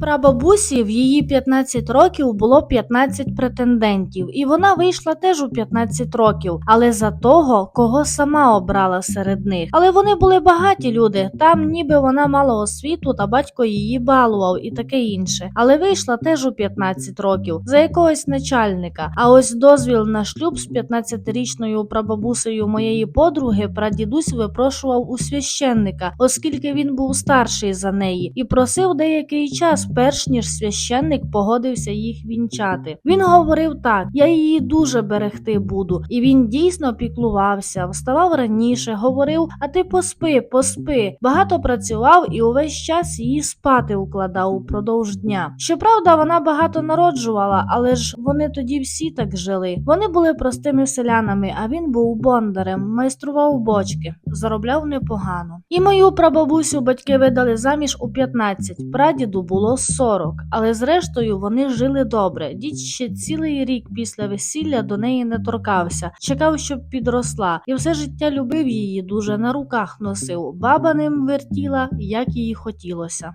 прабабусі в її 15 років було 15 претендентів, і вона вийшла теж у 15 років, але за того, кого сама обрала серед них. Але вони були багаті люди. Там ніби вона мала освіту, та батько її балував і таке інше. Але вийшла теж у 15 років за якогось начальника. А ось дозвіл на шлюб з 15-річною прабабусею моєї подруги прадідусь випрошував у священника, оскільки він був старший за неї, і просив деякий час, перш ніж священник погодився їх вінчати. Він говорив так: я її дуже берегти буду, і він дійсно піклувався, вставав раніше, говорив: А ти поспи, поспи. Багато працював і увесь час її спати укладав упродовж дня. Щоправда, вона багато народжувала, але ж вони тоді всі так жили. Вони були простими селянами, а він був бондарем, майстрував бочки, заробляв непогано. І мою прабабусю батьки видали заміж у 15, прадіду було 40, але зрештою вони жили добре. Дід ще цілий рік після весілля до неї не торкався, чекав, щоб підросла, і все життя любив її дуже на руках носив. Баба ним вертіла, як їй хотілося.